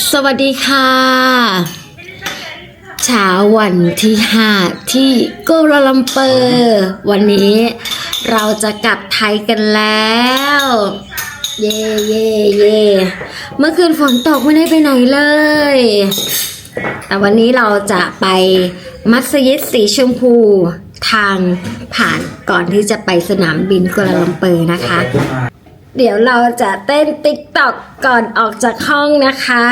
สวัสดีค่ะเช้าวันที่5ที่กัวลาลัมเปอร์ วันนี้เราจะกลับไทยกันแล้ว เย่เย่เย่เมื่อคืนฝนตกไม่ได้ไปไหนเลย แต่วันนี้เราจะไปมัสยิดสีชมพูทางผ่านก่อนที่จะไปสนามบินกัวลาลัมเปอร์นะคะ เดี๋ยวเราจะเต้นติ๊กตอกก่อนออกจากห้องนะคะ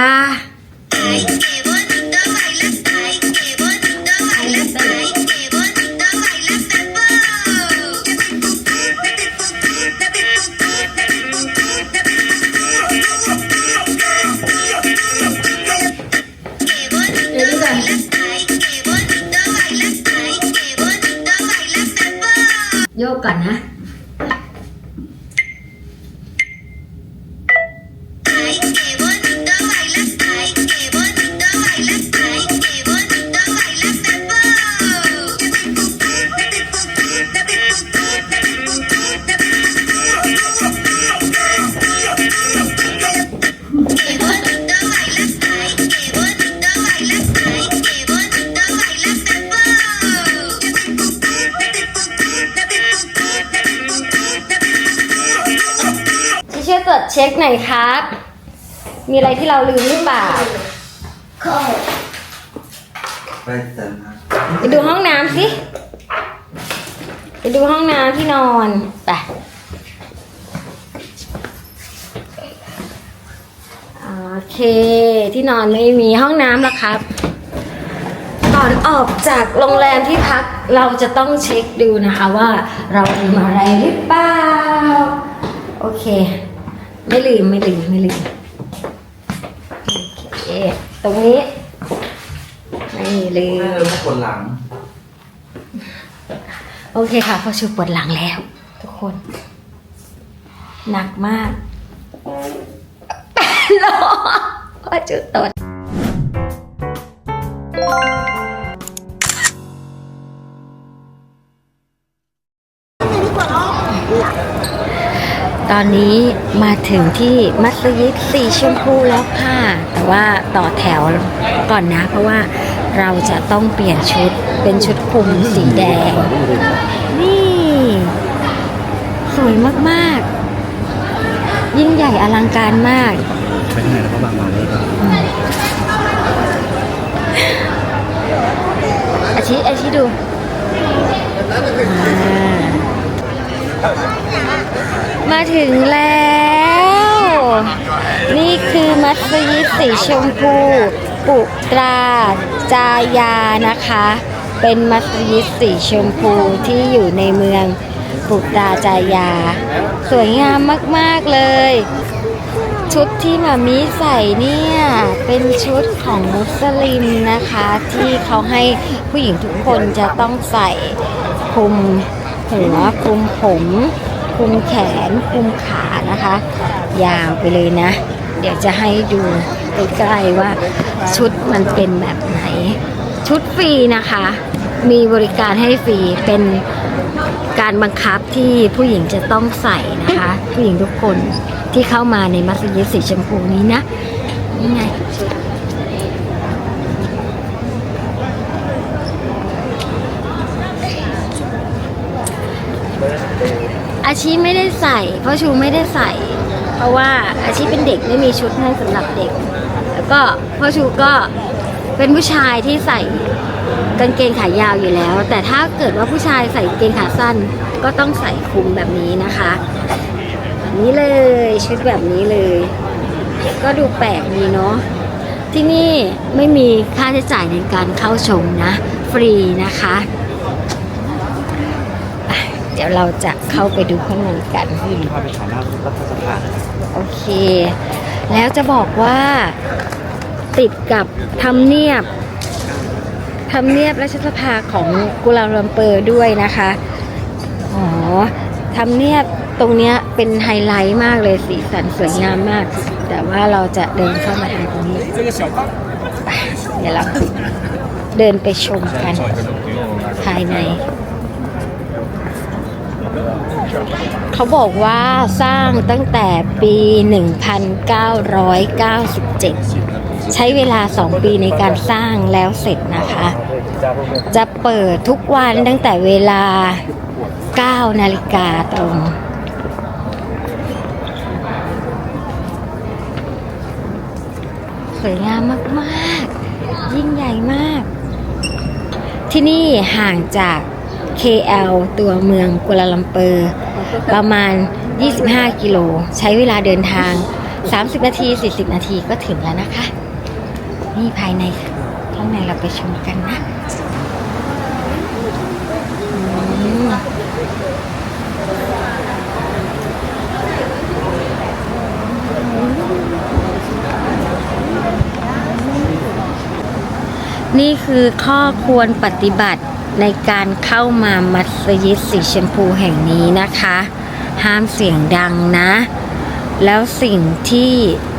โยกก่อนนะ เช็คหน่อยครับ มีอะไรที่เราลืมหรือเปล่า ไปเติมครับไปดูห้องน้ำสิ ไปดูห้องน้ำที่นอน ไป โอเค ที่นอนไม่มีห้องน้ำแล้วครับ ก่อนออกจากโรงแรมที่พักเราจะต้องเช็คดูนะคะว่าเราลืมอะไรหรือเปล่า โอเค ไม่ลืมไม่ลืมไม่ลืมโอเคตรงนี้ ไม่ลืไม่มลืมปวดหลัง โอเคค่ะพอชูปวดหลังแล้ว ทุกคน หนักมากรอพอชูตด ตอนนี้มาถึงที่มัสยิดสีชมพูแล้วค่ะ แต่ว่าต่อแถวก่อนนะ เพราะว่าเราจะต้องเปลี่ยนชุดเป็นชุดคลุมสีแดง นี่ สวยมาก ๆ ยิ่งใหญ่อลังการมาก ไปที่ไหนแล้วก็บางวันนี้อาชิอาชิดูอ่า มาถึงแล้ว นี่คือมัสยิดสีชมพู ปุตราจายานะคะ เป็นมัสยิดสีชมพูที่อยู่ในเมืองปุตราจายา สวยงามมากๆเลย ชุดที่มามีใส่เนี่ย เป็นชุดของมุสลิมนะคะ ที่เขาให้ผู้หญิงทุกคนจะต้องใส่คุม หัวคลุมผมคลุมแขนคลุมขานะคะ ยาวไปเลยนะ เดี๋ยวจะให้ดูใกล้ๆว่าชุดมันเป็นแบบไหน ชุดฟรีนะคะ มีบริการให้ฟรีเป็นการบังคับที่ผู้หญิงจะต้องใส่นะคะ ผู้หญิงทุกคนที่เข้ามาในมัสยิดสีชมพูนี้นะนี่ไงชุด อาชีไม่ได้ใส่ เพราะชูไม่ได้ใส่ เพราะว่าอาชีเป็นเด็กไม่มีชุดให้สำหรับเด็ก แล้วก็พ่อชูก็เป็นผู้ชายที่ใส่กางเกงขายาวอยู่แล้ว แต่ถ้าเกิดว่าผู้ชายใส่กางเกงขาสั้น ก็ต้องใส่คลุมแบบนี้นะคะแบบนี้เลยชุดแบบนี้เลย ก็ดูแปลกดีเนาะที่นี่ไม่มีค่าใช้จ่ายในการเข้าชมนะ ฟรีนะคะ ดี๋ยวเราจะเข้าไปดูข้างในกันที่มีพาไปถ่าน้ารัฐสภาโอเค แล้วจะบอกว่าติดกับทำเนียบทำเนียบรัฐสภาของกุลาลัมเปอร์ด้วยนะคะอ๋อทำเนียบตรงเนี้ยเป็นไฮไลท์มากเลยสีสันสวยงามมาก แต่ว่าเราจะเดินเข้ามาทางตรงนี้เดี๋ยวเราเดินไปชมกันภายใน เขาบอกว่าสร้างตั้งแต่ปี 1997 ใช้เวลา 2 ปีในการสร้างแล้วเสร็จนะคะ จะเปิดทุกวันตั้งแต่เวลา 9 นาฬิกาตรงสวยงามมาก ๆ ยิ่งใหญ่มาก ที่นี่ห่างจาก KL ตัวเมืองกัวลาลัมเปอร์ ประมาณ 25 กิโล ใช้เวลาเดินทาง 30 นาที 40 นาทีก็ถึงแล้วนะคะ นี่ภายในค่ะข้างในเราไปชมกันนะอืมนี่คือข้อควรปฏิบัติ ในการเข้ามามัสยิดสีชมพูแห่งนี้นะคะ ห้ามเสียงดังนะ แล้วสิ่งที่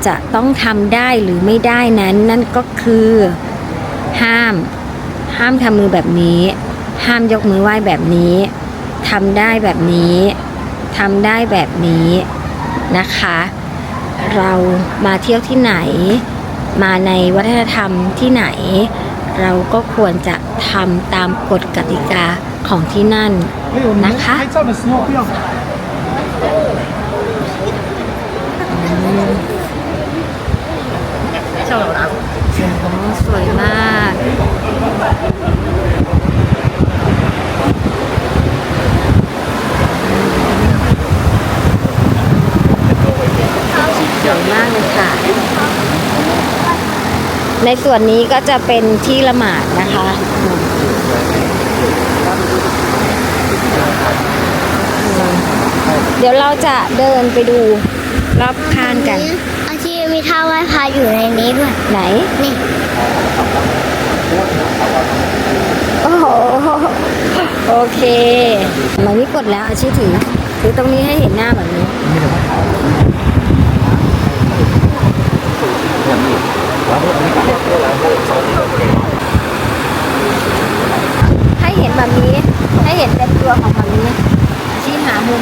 จะต้องทำได้หรือไม่ได้นั้น นั่นก็คือ ห้าม ห้ามทำมือแบบนี้ ห้ามยกมือไหว้แบบนี้ทำได้แบบนี้ทำได้แบบนี้นะคะ เรามาเที่ยวที่ไหน มาในวัฒนธรรมที่ไหน เราก็ควรจะทำตามกฎกติกาของที่นั่นนะคะสวยมาก ในส่วนนี้ก็จะเป็นที่ละหมาดนะคะ เดี๋ยวเราจะเดินไปดูรอบข้างกัน อาชีมีท่าไหว้พระอยู่ในนี้ด้วย ไหน นี่โอ้โหโอเคมันนี้กดแล้วอาชีพถือถือตรงนี้ให้เห็นหน้าแบบนี้ ให้เห็นแบบนี้ ให้เห็นเป็นตัวของแบบนี้ชี้หามุม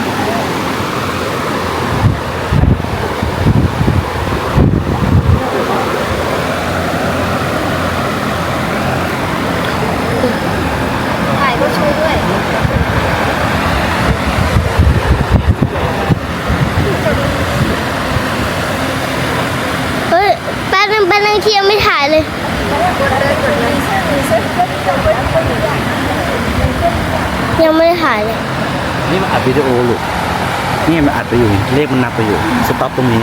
ถ่ายก็ช่วยด้วย เฮ้ยแป๊บนึงแป๊บนึงที่ยังไม่ถ่ายเลย ยังไม่ได้ถ่ายเลย นี่มัน อัดวิดีโอลูกนี่มันอัดไปอยู่ เลขมันนับไปอยู่ สต็อปตรงนี้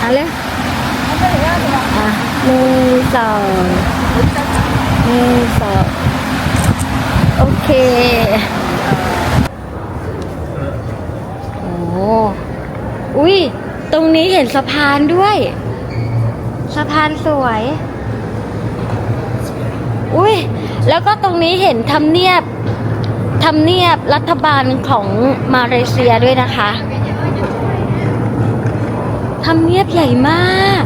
เอาเลยอะหนึ่งสองหนึ่งสองโอเค โอ้อุ้ย ตรงนี้เห็นสะพานด้วย สะพานสวย อุ้ยแล้วก็ตรงนี้เห็นทำเนียบทำเนียบรัฐบาลของมาเลเซียด้วยนะคะทำเนียบใหญ่มาก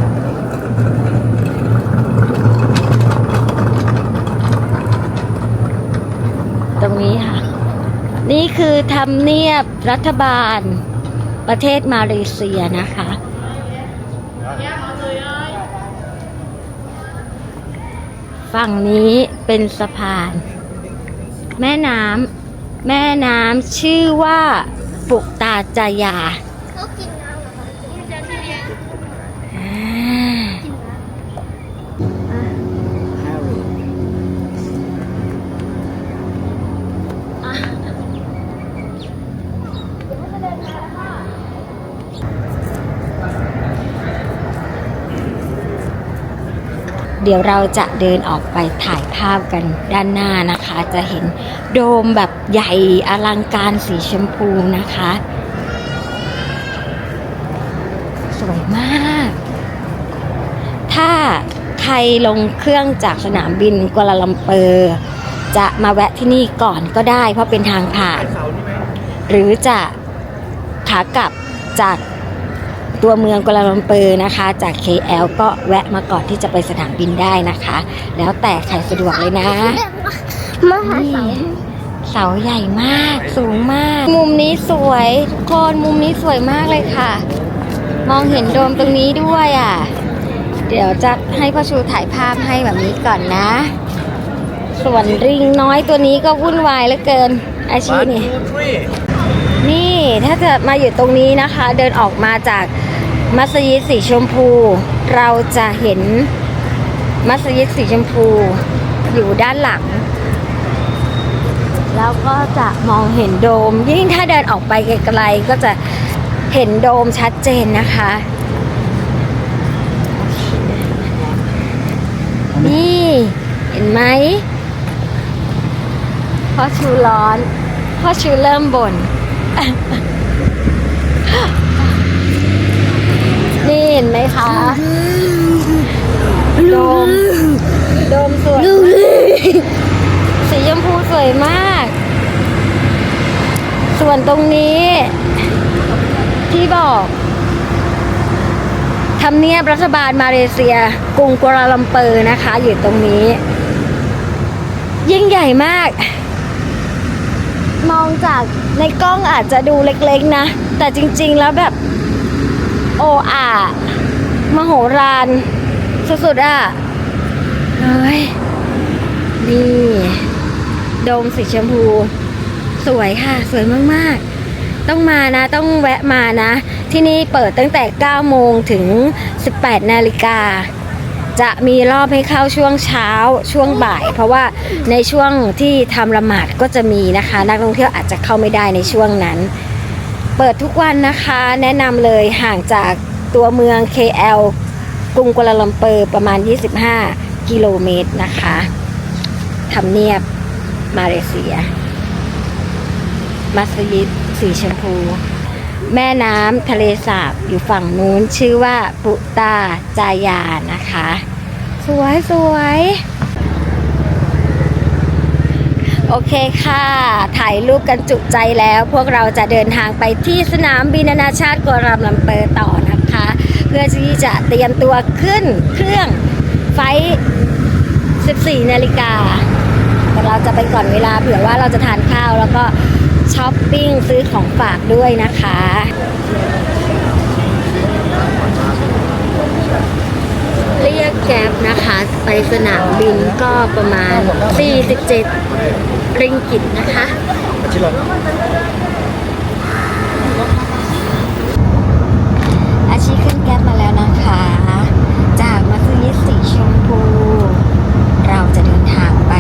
ตรงนี้ค่ะ นี่คือทำเนียบรัฐบาลประเทศมาเลเซียนะคะ ฝั่งนี้เป็นสะพาน แม่น้ำแม่น้ำชื่อว่าปุกตาจายา เขากินน้ำเหรอคะ เดี๋ยวเราจะเดินออกไปถ่ายภาพกันด้านหน้านะคะ จะเห็นโดมแบบใหญ่อลังการสีชมพูนะคะ สวยมาก ถ้าใครลงเครื่องจากสนามบินกัวลาลัมเปอร์ จะมาแวะที่นี่ก่อนก็ได้เพราะเป็นทางผ่าน หรือจะขากลับจาก ตัวเมืองกัวลาลัมเปอร์นะคะ จาก KL ก็แวะมาก่อนที่จะไปสนามบินได้นะคะ แล้วแต่ใครสะดวกเลยนะมาหาเสานี่เสาใหญ่มาก สูงมากงมุมนี้สวยทุกคนมุมนี้สวยมากเลยค่ะ มองเห็นโดมตรงนี้ด้วยอะ เดี๋ยวจะให้พ่อชูถ่ายภาพให้แบบนี้ก่อนนะ ส่วนริงน้อยตัวนี้ก็วุ่นวายเหลือเกิน อาชีพนี่นี่ถ้าจะมาอยู่ตรงนี้นะคะ เดินออกมาจาก มัสยิดสีชมพู เราจะเห็นมัสยิดสีชมพูอยู่ด้านหลัง แล้วก็จะมองเห็นโดม ยิ่งถ้าเดินออกไปไกลๆก็จะเห็นโดมชัดเจนนะคะนี่เห็นไหมพ่อชูร้อนพ่อชูเริ่มบ่นเห็นไหมคะโดมโดมสวยสีชมพูสวยมาก ส่วนตรงนี้ ที่บอกทำเนียบรัฐบาลมาเลเซียกรุงกัวลาลัมเปอร์นะคะ อยู่ตรงนี้ ยิ่งใหญ่มาก มองจากในกล้องอาจจะดูเล็กๆนะ แต่จริงๆแล้วแบบ โออามโหฬารสุดๆอะเฮ้ยนี่โดมสีชมพู สวยค่ะ สวยมากๆ ต้องมานะ ต้องแวะมานะ ที่นี่เปิดตั้งแต่ 9 โมงถึง 18 นาฬิกา จะมีรอบให้เข้าช่วงเช้าช่วงบ่าย เพราะว่าในช่วงที่ทำละหมาดก็จะมีนะคะ นักท่องเที่ยวอาจจะเข้าไม่ได้ในช่วงนั้น เปิดทุกวันนะคะ แนะนำเลยห่างจากตัวเมือง KL กรุงกัวลาลัมเปอร์ประมาณ 25 กิโลเมตรนะคะทำเนียบมาเลเซีย มัสยิดสีชมพู แม่น้ำทะเลสาบอยู่ฝั่งนู้นชื่อว่าปุตาจายานะคะ สวยสวย โอเคค่ะ ถ่ายรูปกันจุใจแล้ว พวกเราจะเดินทางไปที่สนามบินนานาชาติกัวลาลัมเปอร์ต่อนะคะ เพื่อที่จะเตรียมตัวขึ้นเครื่องไฟ 14 นาฬิกาแต่เราจะไปก่อนเวลาเผื่อว่าเราจะทานข้าวแล้วก็ช้อปปิ้งซื้อของฝากด้วยนะคะ เรียกแก๊บนะคะ ไปสนามบินก็ประมาณ 47 ริงกิตนะคะอาชีขึ้นแก๊บมาแล้วนะคะ จากมัสยิดสีชมพู เราจะเดินทางไป